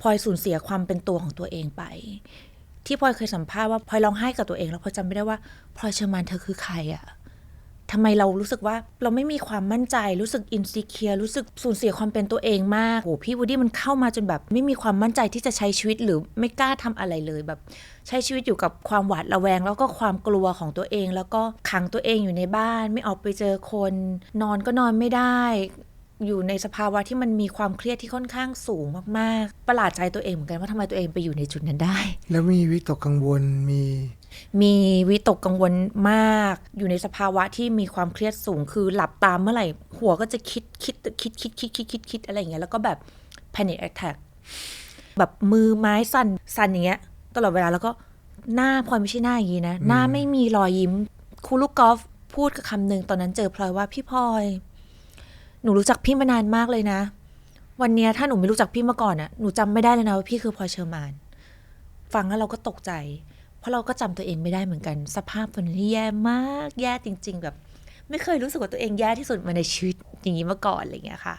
พลอยสูญเสียความเป็นตัวของตัวเองไป ที่พลอยเคยสัมภาษณ์ว่าพลอยร้องไห้กับตัวเอง แล้วพลอยจำไม่ได้ว่าพลอยเชอร์มานเธอคือใครอะทำไมเรารู้สึกว่าเราไม่มีความมั่นใจรู้สึกอินสิเคียรู้สึกสูญเสียความเป็นตัวเองมากโอ้พี่วูดดี้มันเข้ามาจนแบบ ไม่มีความมั่นใจที่จะใช้ชีวิตหรือไม่กล้าทำอะไรเลยแบบ ใช้ชีวิตอยู่กับความหวาดระแวง แล้วก็ความกลัวของตัวเอง แล้วก็ขังตัวเองอยู่ในบ้าน ไม่ออกไปเจอคน นอนก็นอนไม่ได้ อยู่ในสภาวะที่มันมีความเครียดที่ค่อนข้างสูงมากๆ ประหลาดใจตัวเองเหมือนกันว่าทำไมตัวเองไปอยู่ในจุดนั้นได้ แล้วมีวิตกกังวลมี มีวิตกกังวลมาก อยู่ในสภาวะที่มีความเครียดสูงคือหลับตามเมื่อไหร่ หัวก็จะคิดคิดคิดคิดคิดคิดคิดคิดอะไรอย่างเงี้ยแล้วก็แบบ panic attack แบบมือไม้สั่นสั่นอย่างเงี้ยตลอดเวลาแล้วก็หน้าพลอยไม่ใช่หน้าอย่างงี้นะ หน้าไม่มีรอยยิ้มครูลูกกอล์ฟพูดกับคำหนึ่งตอนนั้นเจอพลอยว่าพี่พลอย หนูรู้จักพี่มานานมากเลยนะ วันเนี้ยถ้าหนูไม่รู้จักพี่มาก่อนอะหนูจำไม่ได้เลยนะว่าพี่คือพอเชอร์มาน ฟังแล้วเราก็ตกใจ เพราะเราก็จำตัวเองไม่ได้เหมือนกัน สภาพตอนนั้นที่แย่มาก แย่จริง ๆ แบบ ไม่เคยรู้สึกว่าตัวเองแย่ที่สุดมาในชีวิตอย่างนี้มาก่อนอะไรอย่างเงี้ยค่ะ